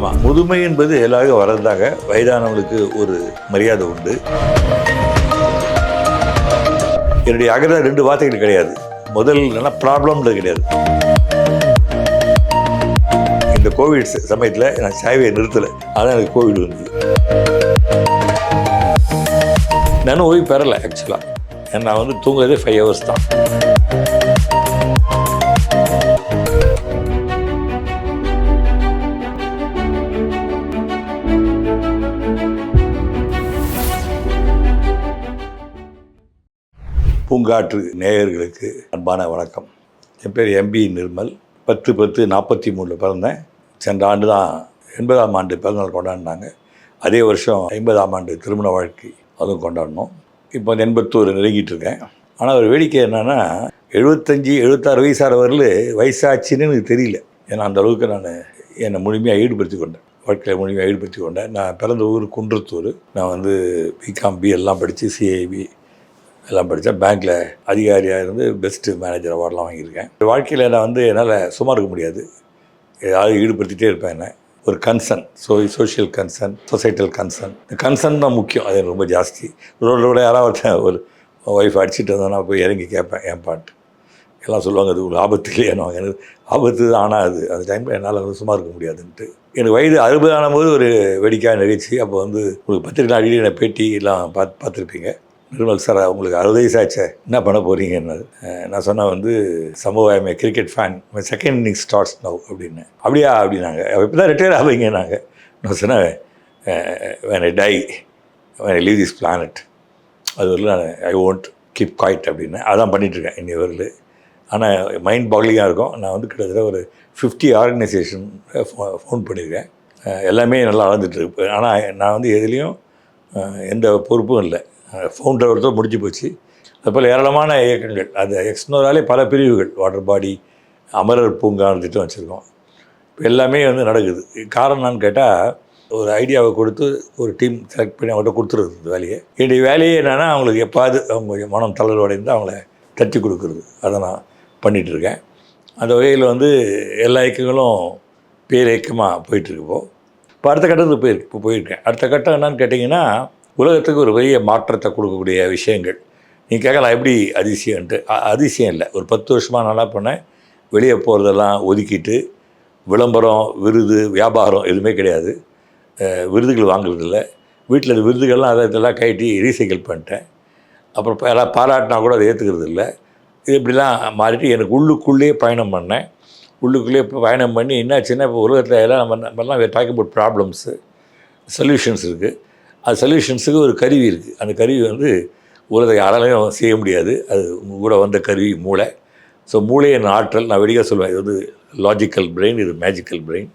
ஆமாம் முதுமை என்பது எல்லாரும் வர்றதாக வயதானவங்களுக்கு ஒரு மரியாதை உண்டு. என்னுடைய அகர ரெண்டு வார்த்தைகள் கிடையாது. முதல் என்னன்னா ப்ராப்ளம்ன்றது கிடையாது. இந்த கோவிட் சமயத்தில் நான் சேவையை நிறுத்தலை. அதான் எனக்கு கோவிட் வந்தது நான் ஓய்வு பெறலை ஆக்சுவலாக ஏன்னா நான் வந்து தூங்குறதே ஃபைவ் ஹவர்ஸ் தான். பூங்காற்று நேயர்களுக்கு அன்பான வணக்கம். என் பேர் எம்பி நிர்மல். பத்து பத்து நாற்பத்தி மூணில் பிறந்தேன். சென்ற ஆண்டு தான் எண்பதாம் ஆண்டு பிறந்தநாள் கொண்டாடினாங்க. அதே வருஷம் ஐம்பதாம் ஆண்டு திருமண வாழ்க்கை அதுவும் கொண்டாடினோம். இப்போ எண்பத்தோரு நெருங்கிட்டு இருக்கேன் ஆனால் ஒரு வேடிக்கை என்னென்னா எழுபத்தஞ்சி எழுபத்தாறு வயசான வரல வயசாச்சுன்னு எனக்கு தெரியல. ஏன்னா அந்த அளவுக்கு நான் என்னை முழுமையாக ஈடுபடுத்தி கொண்டேன். வாழ்க்கையில் முழுமையாக ஈடுபடுத்தி கொண்டேன். நான் பிறந்த ஊர் குன்றத்தூர். நான் வந்து பிகாம் பி எல்லாம் படித்து சிஐபி எல்லாம் படித்தேன். பேங்க்கில் அதிகாரியாக இருந்து பெஸ்ட்டு மேனேஜர் அவார்ட்லாம் வாங்கியிருக்கேன். வாழ்க்கையில் நான் வந்து என்னால் சும்மா இருக்க முடியாது. ஏதாவது ஈடுபடுத்திட்டே இருப்பேன் என்ன. ஒரு concern so social concern societal concern இந்த கன்சர்ன் தான் முக்கியம். அது எனக்கு ரொம்ப ஜாஸ்தி. ரோட்டில் யாராவது ஒருத்தன் ஒரு ஒய்ஃப் அடிச்சுட்டு வந்தோன்னா போய் இறங்கி கேட்பேன் என் பாட்டு. எல்லாம் சொல்லுவாங்க அது ஒரு ஆபத்து இல்லையானு எனக்கு ஆபத்து தான் ஆனால் அது. அந்த டைமில் என்னால் வந்து சும்மா இருக்க முடியாதுன்ட்டு. எனக்கு வயது அறுபதான போது ஒரு வெடிக்காய் நிகழ்ச்சி. அப்போ வந்து உங்களுக்கு பத்திரிக்கை அடிக்கடி என்னை பேட்டி எல்லாம் பார்த்து பார்த்துருப்பீங்க. நிர்மல் சார் உங்களுக்கு அறுபது வயசு ஆச்சே என்ன பண்ண போகிறீங்கன்னு நான் சொன்ன வந்து சமூக I'm a cricket fan second inning starts now அப்படின்னு. அப்படியா? அப்படின்னாங்க. இப்போ தான் ரிட்டையர் ஆவீங்க நாங்கள் நான் சொன்னேன் when I die when I leave this planet அது வரல நான் ஐ ஒன்ட் கீப் குவாய்ட் அப்படின்னு. அதான் பண்ணிகிட்ருக்கேன் இன்னி வரல. ஆனால் மைண்ட் பாக்லிங்காக இருக்கும். நான் வந்து கிட்டத்தட்ட ஒரு ஃபிஃப்டி ஆர்கனைசேஷன் ஃபோன் பண்ணியிருக்கேன் எல்லாமே நல்லா வளர்ந்துட்டுருக்கு ஆனால் நான் வந்து எதுலேயும் எந்த பொறுப்பும் இல்லை. ஃபவுண்டர் ஒருத்தர் முடிஞ்சு போச்சு. அதுபோல் ஏராளமான இயக்கங்கள். அது எக்ஸ்னோராலே பல பிரிவுகள். வாட்டர் பாடி அமரர் பூங்கான திட்டம் வச்சுருக்கோம். இப்போ எல்லாமே வந்து நடக்குது. காரணம் என்னன்னு கேட்டால் ஒரு ஐடியாவை கொடுத்து ஒரு டீம் செலக்ட் பண்ணி அவங்கள்ட்ட கொடுத்துருது இந்த வேலையை. என்னுடைய வேலையே என்னென்னா அவங்களுக்கு எப்பாவது அவங்க மனம் தளர்வடைந்து அவங்கள தச்சு கொடுக்குறது. அதை நான் பண்ணிகிட்ருக்கேன் அந்த வகையில் வந்து எல்லா இயக்கங்களும் பேர் இயக்கமாக போயிட்டுருக்கு இப்போ. இப்போ அடுத்த கட்டத்துக்கு போயிருக்கு இப்போ போயிருக்கேன். அடுத்த கட்டம் என்னன்னு கேட்டிங்கன்னா உலகத்துக்கு ஒரு பெரிய மாற்றத்தை கொடுக்கக்கூடிய விஷயங்கள். நீ கேட்கலாம் எப்படி அதிசயம்ன்ட்டு? அதிசயம் இல்லை. ஒரு பத்து வருஷமாக நல்லா பண்ணேன்? வெளியே போகிறதெல்லாம் ஒதுக்கிட்டு விளம்பரம் விருது வியாபாரம் எதுவுமே கிடையாது. விருதுகள் வாங்குறதில்ல வீட்டில் இந்த விருதுகள்லாம் அதை இதெல்லாம் கைட்டி ரீசைக்கிள் பண்ணிட்டேன். அப்புறம் எல்லாம் யாராவது பாராட்டினா கூட அதை ஏற்றுக்கிறது இல்லை. இது இப்படிலாம் மாறிட்டு எனக்கு உள்ளுக்குள்ளேயே பயணம் பண்ணேன். உள்ளுக்குள்ளேயே இப்போ பயணம் பண்ணி என்னாச்சுன்னா இப்போ உலகத்தில் எல்லாம் நம்ம நம்மலாம் டாக்கிங் அபவுட் ப்ராப்ளம்ஸு சொல்யூஷன்ஸ் இருக்குது அது சொல்யூஷன்ஸுக்கு ஒரு கருவி இருக்குது அந்த கருவி வந்து உலக யாராலையும் செய்ய முடியாது. அது கூட வந்த கருவி மூளை. ஸோ மூளையின் ஆற்றல் நான் வெடிக்க சொல்லுவேன் இது வந்து லாஜிக்கல் பிரெயின் இது மேஜிக்கல் பிரெயின்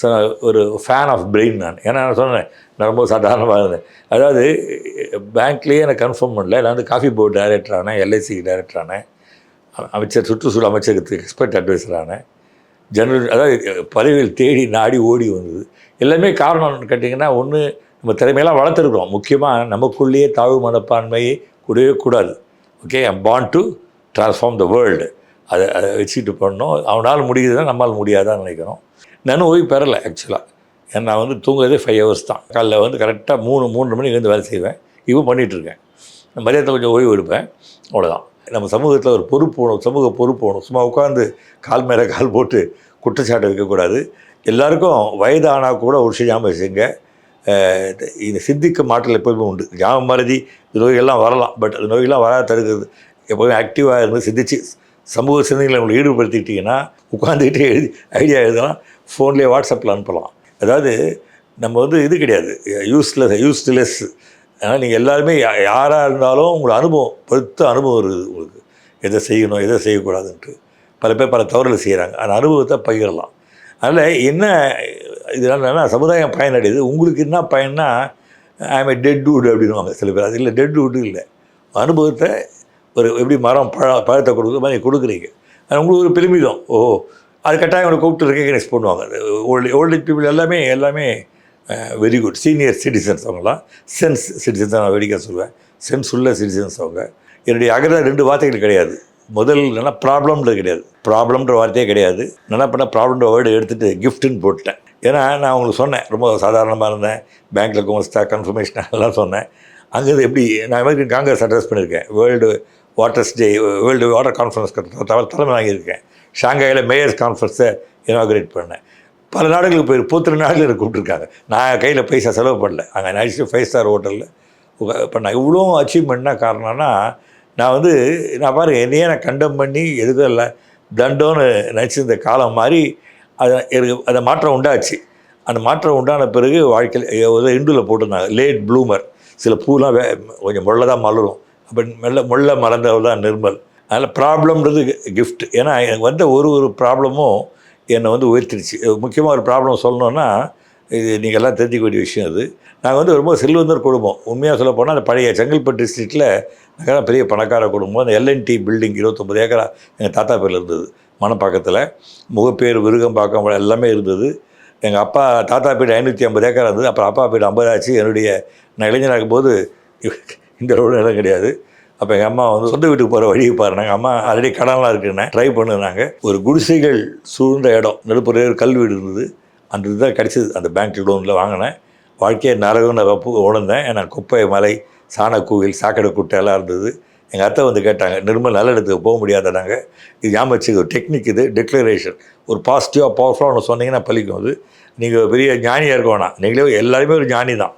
ஸோ ஒரு ஃபேன் ஆஃப் பிரெயின் நான். ஏன்னா நான் சொன்னேன் நான் ரொம்ப சாதாரணமாக இருந்தேன். அதாவது பேங்க்லேயே எனக்கு கன்ஃபார்ம் பண்ணல. நான் வந்து காஃபி போர்டு டைரக்டர் ஆனேன் எல்ஐசிக்கு டைரக்டர் ஆனேன். அமைச்சர் சுற்றுச்சூழல் அமைச்சருக்கு எக்ஸ்பர்ட் அட்வைசர் ஆனேன். ஜெனரல் அதாவது பதவிகள் தேடி நாடி ஓடி வந்தது. எல்லாமே காரணம்னு கேட்டிங்கன்னா ஒன்று நம்ம திறமையெல்லாம் வளர்த்துருக்குறோம். முக்கியமாக நமக்குள்ளேயே தாழ்வு மனப்பான்மையை கூடவே கூடாது. Okay I'm bound to transform the world அதை அதை வச்சுக்கிட்டு பண்ணோம் அவனால் முடியுதுன்னா நம்மால் முடியாதான்னு நினைக்கிறோம். நானும் ஓய்வு பெறலை ஆக்சுவலாக ஏன்னா நான் வந்து தூங்குறதே ஃபைவ் ஹவர்ஸ் தான். காலைல வந்து கரெக்டாக மூணு மூன்று மணிக்கு வந்து வேலை செய்வேன். இப்போ பண்ணிகிட்ருக்கேன் மரியாதை கொஞ்சம் ஓய்வு எடுப்பேன். அவ்வளோதான் நம்ம சமூகத்தில் ஒரு பொறுப்பு வேணும் சமூக பொறுப்பு வேணும் சும்மா உட்காந்து கால் மேலே கால் போட்டு குற்றச்சாட்டு வைக்கக்கூடாது எல்லாருக்கும் வயதானால் கூட ஒரு செய்யாமல் செய்யுங்க இது இந்த சிந்திக்க மாற்றல் எப்போதுமே உண்டு. ஞாபகம் மறதி இந்த நோய்கள்லாம் வரலாம். பட் அந்த நோய்கள்லாம் வராத தடுக்கிறது எப்போதுமே ஆக்டிவாக இருந்து சிந்திச்சு சமூக சிந்தனைகளை உங்களை ஈடுபடுத்திக்கிட்டிங்கன்னா உட்காந்துக்கிட்டே எழுதி ஐடியா எழுதலாம். ஃபோன்லேயே வாட்ஸ்அப்பில் அனுப்பலாம். அதாவது நம்ம வந்து இது கிடையாது. யூஸ்லெஸ் யூஸ்லெஸ் அதனால் நீங்கள் எல்லாருமே யா- யாராக இருந்தாலும் உங்களை அனுபவம் பழுத்த அனுபவம் இருக்குது உங்களுக்கு. எதை செய்யணும் எதை செய்யக்கூடாதுன்ட்டு. பல பேர் பல தவறுகள் செய்கிறாங்க. அந்த அனுபவத்தை பகிரலாம். அதில் என்ன இதனால் என்னன்னா சமுதாயம் பயனடையுது. உங்களுக்கு என்ன பயன்னா ஐம் ஏ டெட் வுட் அப்படின்வாங்க சில பேர். அது இல்லை டெட் wood இல்லை. அனுபவத்தை ஒரு எப்படி மரம் பழ பழத்தை கொடுக்குற மாதிரி கொடுக்குறீங்க. அது உங்களுக்கு ஒரு பெருமிதம். ஓ அது கட்டாயம் உங்களை கூப்பிட்டு ரெக்கக்னைஸ் பண்ணுவாங்க. ஓல்டு ஓல்டு பீப்புள் எல்லாமே எல்லாமே வெரி குட் சீனியர் சிட்டிசன்ஸ் அவங்களாம் சென்ஸ் சிட்டிசன்ஸ் நான் வெடிக்க சொல்லுவேன் சென்ஸ் உள்ள சிட்டிசன்ஸ் அவங்க. என்னுடைய அகர ரெண்டு வார்த்தைகள் கிடையாது. முதல் என்னன்னா ப்ராப்ளம்ன்றது கிடையாது. ப்ராப்ளம்ன்ற வார்த்தையே கிடையாது. என்ன பண்ண ப்ராப்ளம்ன்ற வேர்டு எடுத்துகிட்டு கிஃப்ட்டுன்னு போட்டேன் ஏன்னா நான் உங்களுக்கு சொன்னேன் ரொம்ப சாதாரணமாக இருந்தேன். பேங்க்கில் குமஸ்தா கன்ஃபர்மேஷன் எல்லாம் சொன்னேன். அங்கே எப்படி நான் மாதிரி காங்கிரஸ் அட்ரஸ் பண்ணியிருக்கேன். World waters day world water conference தலை தலைமை வாங்கியிருக்கேன். ஷாங்காயில் மேயர்ஸ் கான்ஃபரன்ஸை இனாகிரேட் பண்ணேன். பல நாடுகளுக்கு போய் பூத்திர நாடுகளில் கூப்பிட்டுருக்காங்க. நான் கையில் பைசா செலவு பண்ணல. அங்கே நடிச்சு ஃபைவ் ஸ்டார் ஹோட்டலில் பண்ணேன். இவ்வளோ அச்சீவ்மெண்ட்னா காரணம்னா நான் வந்து நான் பாருங்க என்னையே நான் கண்டம் பண்ணி எதுவும் இல்லை தண்டோன்னு நினச்சிருந்த காலம் மாதிரி அதை எனக்கு அந்த மாற்றம் உண்டாச்சு. அந்த மாற்றம் உண்டான பிறகு வாழ்க்கையில் ஒரு இண்டுல போட்டிருந்தாங்க லேட் ப்ளூமர் சில பூலாம் வே கொஞ்சம் முள்ள தான் மலரும். அப்போ மெல்ல முள்ள மலர்ந்தவர் தான் நிர்மல். அதனால் ப்ராப்ளம்ன்றது கிஃப்ட் ஏன்னா எனக்கு வந்த ஒரு ஒரு ப்ராப்ளமும் என்னை வந்து உயர்த்திடுச்சு. முக்கியமாக ஒரு ப்ராப்ளம் சொல்லணுன்னா இது நீங்கள் எல்லாம் வேண்டிய விஷயம் அது. நாங்கள் வந்து ரொம்ப செல்வந்தர் குடும்பம் உண்மையாக சொல்ல போனால் அந்த பழைய செங்கல்பட்டு டிஸ்ட்ரிக்டில் நாங்கள் பெரிய பணக்கார குடும்பம். அந்த எல்என்டி பில்டிங் இருபத்தொம்பது ஏக்கரா எங்கள் தாத்தா பேரில் இருந்தது மணப்பாக்கத்தில். முகப்பேர் விருகம்பாக்கம் எல்லாமே இருந்தது. எங்கள் அப்பா தாத்தா பேர் ஐநூற்றி ஐம்பது ஏக்கர் இருந்தது. அப்புறம் அப்பா பேர் ஐம்பது ஆச்சு என்னுடைய நான் இளைஞராகும் போது இந்த ரோடு இடம் கிடையாது. அப்போ எங்கள் அம்மா வந்து சொந்த வீட்டுக்கு போகிற வழியை பாருனாங்க அம்மா ஆல்ரெடி கடன்லாம் இருக்குன்னு ட்ரை பண்ணுனாங்க. ஒரு குடிசைகள் சூழ்ந்த இடம். நடுப்புற ஒரு கல் வீடு இருந்தது. அந்த இதுதான் கிடச்சிது அந்த பேங்க் லோனில் வாங்கினேன். வாழ்க்கையை நரகம்னு வப்பு உணர்ந்தேன். ஏன்னா குப்பை மலை சாணக்கூவில் சாக்கடை குட்டை எல்லாம் இருந்தது. எங்கள் அத்தை வந்து கேட்டாங்க நிர்மல் நல்ல இடத்துக்கு போக முடியாதனாங்க இது ஞாபகம் ஒரு டெக்னிக் இது டிக்ளரேஷன் ஒரு பாசிட்டிவாக பவர்ஃபுல்லாக ஒன்று சொன்னீங்கன்னா பழிக்கும் அது. நீங்கள் பெரிய ஞானியாக இருக்க வேணாம். நீங்களே எல்லாருமே ஒரு ஞானி தான்.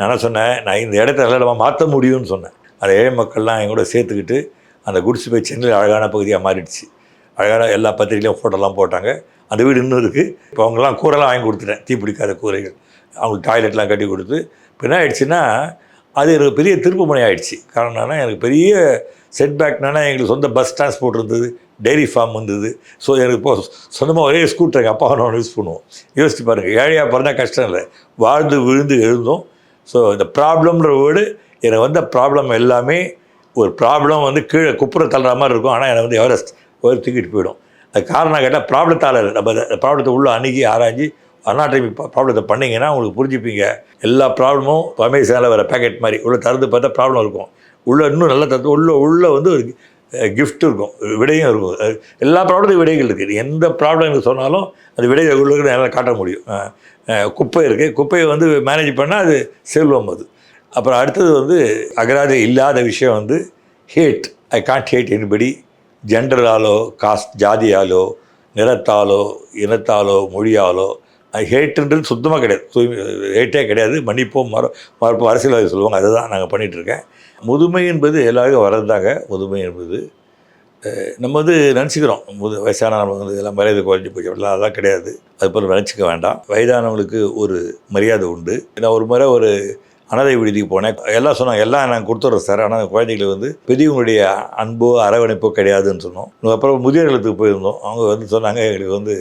நான் சொன்னேன் நான் இந்த இடத்த நல்ல இடமா மாற்ற முடியும்னு சொன்னேன். அந்த ஏழை மக்கள்லாம் என் கூட சேர்த்துக்கிட்டு அந்த குடிசை போய் சென்னையில் அழகான பகுதியாக மாறிடுச்சு. அழகான எல்லா பத்திரிகையிலையும் ஃபோட்டோலாம் போட்டாங்க. அந்த வீடு இன்னும் இருக்குது இப்போ அவங்கெல்லாம் கூரைலாம் வாங்கி கொடுத்துட்டேன். தீ பிடிக்காத கூரைகள். அவங்களுக்கு டாய்லெட்லாம் கட்டி கொடுத்து. இப்போ என்ன ஆயிடுச்சுன்னா அது எனக்கு பெரிய திருப்பு முனை ஆயிடுச்சு. காரணம் என்னன்னா எனக்கு பெரிய செட்பேக்னா எங்களுக்கு சொந்த பஸ் டிரான்ஸ்போர்ட் இருந்தது. டெய்ரி ஃபார்ம் வந்தது. ஸோ எனக்கு இப்போ சொந்தமாக ஒரே ஸ்கூட்டர் எங்கள் அப்பா நான் யூஸ் பண்ணுவோம் யோசிச்சு பாருங்கள் ஏழையாக பிறந்தால் கஷ்டம் இல்லை. வாழ்ந்து விழுந்து எழுந்தோம். ஸோ இந்த ப்ராப்ளம்ன்ற வேர்டு எனக்கு வந்த ப்ராப்ளம் எல்லாமே ஒரு ப்ராப்ளம் வந்து கீழே குப்புற தள்ளுற மாதிரி இருக்கும். ஆனால் எனக்கு வந்து எவரெஸ்ட் ஒரு தூக்கிட்டு போயிடும். அது காரணம் கேட்டால் ப்ராப்ளத்தாளர் நம்ம ப்ராப்ளத்தை உள்ளே அணுகி ஆராய்ஞ்சி அண்ணாட்டை ப்ராப்ளத்தை பண்ணிங்கன்னா உங்களுக்கு புரிஞ்சுப்பீங்க. எல்லா ப்ராப்ளமும் அமேசானில் வர பேக்கெட் மாதிரி. உள்ள திறந்து பார்த்தா ப்ராப்ளம் இருக்கும். உள்ளே இன்னும் நல்ல தத்து உள்ள உள்ளே வந்து ஒரு கிஃப்ட் இருக்கும். விடையும் இருக்கும். எல்லா ப்ராப்ளத்துக்கும் விடைகள் இருக்குது எந்த ப்ராப்ளம் எனக்கு சொன்னாலும் அது விடையை உள்ள என்னால் காட்ட முடியும். குப்பை இருக்குது குப்பையை வந்து மேனேஜ் பண்ணால் அது செல்வம் அது அப்புறம் அடுத்தது வந்து அகராதி இல்லாத விஷயம் வந்து hate I can't hate anybody ஜெண்டராலோ caste ஜாதியாலோ நிறத்தாலோ இனத்தாலோ மொழியாலோ ஹேட்டுன்றது சுத்தமாக கிடையாது. தூய்மை ஹேட்டே கிடையாது. மன்னிப்போம் மர மறுப்போம் அரசியல்வாதி சொல்லுவாங்க. அதுதான் நாங்கள் பண்ணிகிட்ருக்கேன் முதுமை என்பது எல்லாருக்கும் வரதாங்க முதுமை என்பது நம்ம வந்து நினச்சிக்கிறோம். முது வயசானவங்க வந்து எல்லாம் மரியாதை குறைஞ்சி போச்சு அப்படிலாம். அதெல்லாம் கிடையாது. அது போல் நினச்சிக்க வேண்டாம். வயதானவங்களுக்கு ஒரு மரியாதை உண்டு. நான் ஒரு முறை ஒரு அனாதை விடுதிக்கு போனேன். எல்லாம் சொன்னாங்க எல்லாம் நான் கொடுத்துட்றோம் சார். ஆனால் குழந்தைகளுக்கு வந்து பெரியவங்களுடைய அன்போ அரவணைப்போ கிடையாதுன்னு சொன்னோம். அப்புறம் முதியோர் இல்லத்துக்கு போயிருந்தோம். அவங்க வந்து சொன்னாங்க எங்களுக்கு வந்து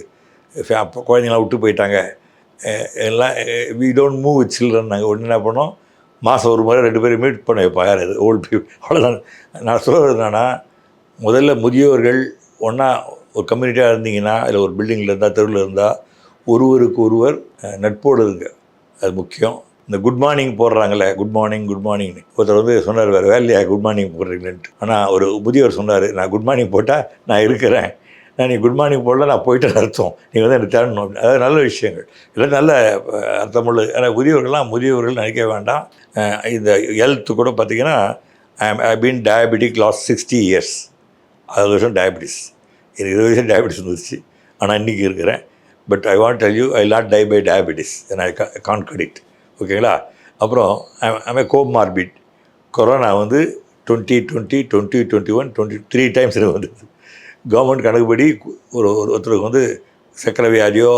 அப்போ குழந்தைங்களாம் விட்டு போயிட்டாங்க. எல்லாம் we don't move with children நாங்கள் ஒன்று என்ன பண்ணோம் மாதம் ஒரு முறை ரெண்டு பேரும் மீட் பண்ண வைப்போம் யார் அது ஓல்டு பீப்புள் அவ்வளோதான் நான் சொல்கிறது என்னென்னா முதல்ல முதியோர்கள் ஒன்றா ஒரு கம்யூனிட்டியாக இருந்தீங்கன்னா இல்லை ஒரு பில்டிங்கில் இருந்தால் தெருவில் இருந்தால் ஒருவருக்கு ஒருவர் நட்போடு இருங்க. அது முக்கியம். இந்த குட் மார்னிங் போடுறாங்களே குட் மார்னிங் குட் மார்னிங்னு ஒருத்தர் வந்து சொன்னார் வேறு வேலையா குட் மார்னிங் போடுறீங்கன்ட்டு ஆனால் ஒரு முதியவர் சொன்னார் நான் குட் மார்னிங் போட்டால் நான் இருக்கிறேன். நான் நீ குட் மார்னிங் போடல நான் போயிட்டேன்னு அர்த்தம். நீங்கள் வந்து எனக்கு தேடணும்? அப்படின்னு. அதாவது நல்ல விஷயங்கள். இல்லை நல்ல அர்த்தமுள்ள ஏன்னா முதியவர்கள்லாம் முதியவர்கள் நினைக்க வேண்டாம். இந்த ஹெல்த்து கூட பார்த்தீங்கன்னா I been diabetic last sixty years அது வருஷம் டயபெட்டிஸ் எனக்கு இருபது வருஷம் டயபெட்டிஸ் இருந்துச்சு ஆனால் இன்றைக்கி இருக்கிறேன். But I want tell you I not die by diabetes I can கடிக்ட் ஓகேங்களா? அப்புறம் ஐ கோப் மார்பிட் கொரோனா வந்து twenty twenty twenty twenty one twenty three times எனக்கு வந்தது. கவர்மெண்ட் கணக்குப்படி ஒரு ஒரு ஒருத்தருக்கு வந்து சக்கரை வியாதியோ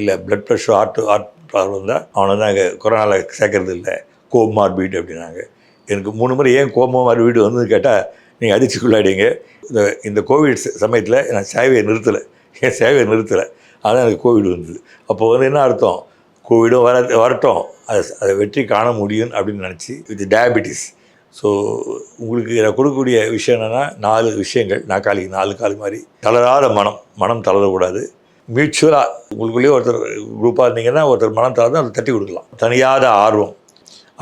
இல்லை blood pressure heart heart problem இருந்தால் அவனை நாங்கள் கொரோனாவில் சேர்க்கறது இல்லை. கோப் மார்பீட் அப்படின்னாங்க. எனக்கு மூணு முறை ஏன் கோபம் மார்பீடு வந்ததுன்னு கேட்டால் நீங்கள் அதிர்ச்சிக்குள்ளாடிங்க இந்த இந்த கோவிட் சமயத்தில் நான் சேவையை நிறுத்தலை. என் சேவையை நிறுத்தலை. அதான் எனக்கு கோவிட் வந்தது. அப்போ வந்து என்ன அர்த்தம்? கோவிடும் வர வரட்டும். அதை அதை வெற்றி காண முடியும் அப்படின்னு நினச்சி வித் டயபெட்டிஸ் ஸோ உங்களுக்கு நான் கொடுக்கக்கூடிய விஷயம் என்னென்னா நாலு விஷயங்கள். நாக்காளிக்கு நாலு காலி மாதிரி தளராத மனம். மனம் தளரக்கூடாது. மியூச்சுவலாக உங்களுக்குள்ளேயே ஒருத்தர் குரூப்பாக இருந்தீங்கன்னா ஒருத்தர் மனம் தளர்ந்து அதை தட்டி கொடுக்கலாம். தனியாத ஆர்வம்.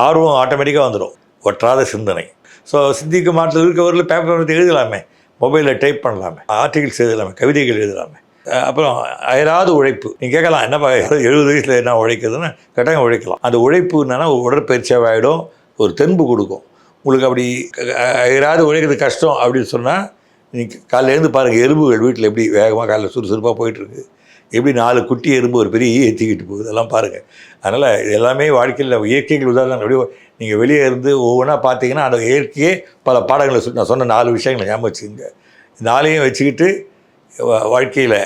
ஆர்வம் ஆட்டோமேட்டிக்காக வந்துடும் ஒற்றாத சிந்தனை. ஸோ சிந்திக்க மாட்டில் இருக்கவர்கள் பேப்பர் எடுத்து எழுதலாமே. மொபைலில் டைப் பண்ணலாமே. ஆர்டிகிள்ஸ் எழுதலாமே. கவிதைகள் எழுதலாமே. அப்புறம் அயராது உழைப்பு. நீங்கள் கேட்கலாம் என்னப்பா எழுபது வயசில் என்ன உழைக்கிறதுன்னு? கட்டாயம் உழைக்கலாம். அந்த உழைப்பு என்னன்னா உடற்பயிற்சியாக ஆகிடும் ஒரு தென்பு கொடுக்கும். உங்களுக்கு அப்படி அயராது உழைக்கிறது கஷ்டம் அப்படின்னு சொன்னால் நீங்கள் காலைல எழுந்து பாருங்கள் எறும்புகள் வீட்டில் எப்படி வேகமாக காலைல சுறுசுறுப்பாக போயிட்டுருக்கு. எப்படி நாலு குட்டி எறும்பு ஒரு பெரிய ஈ ஏற்றிக்கிட்டு போகுது அதெல்லாம் பாருங்கள் அதனால் இது எல்லாமே வாழ்க்கையில் இயற்கைகள் உதாரணம் அப்படியே நீங்கள் வெளியே இருந்து ஒவ்வொன்றா பார்த்தீங்கன்னா அந்த இயற்கையே பல பாடங்களை சொல்லி நான் சொன்ன நாலு விஷயங்களை ஞாபகம் வச்சுக்கோங்க. நாளையும் வச்சுக்கிட்டு வாழ்க்கையில்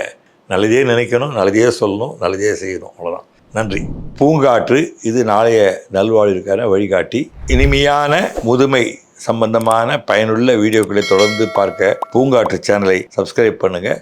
நல்லதே நினைக்கணும் நல்லதே சொல்லணும் நல்லதே செய்யணும். அவ்வளோதான் நன்றி. பூங்காற்று இது நாளைய நல்வாழ்விற்கான வழிகாட்டி. இனிமையான முதுமை சம்பந்தமான பயனுள்ள வீடியோக்களை தொடர்ந்து பார்க்க பூங்காற்று சேனலை சப்ஸ்கிரைப் பண்ணுங்கள்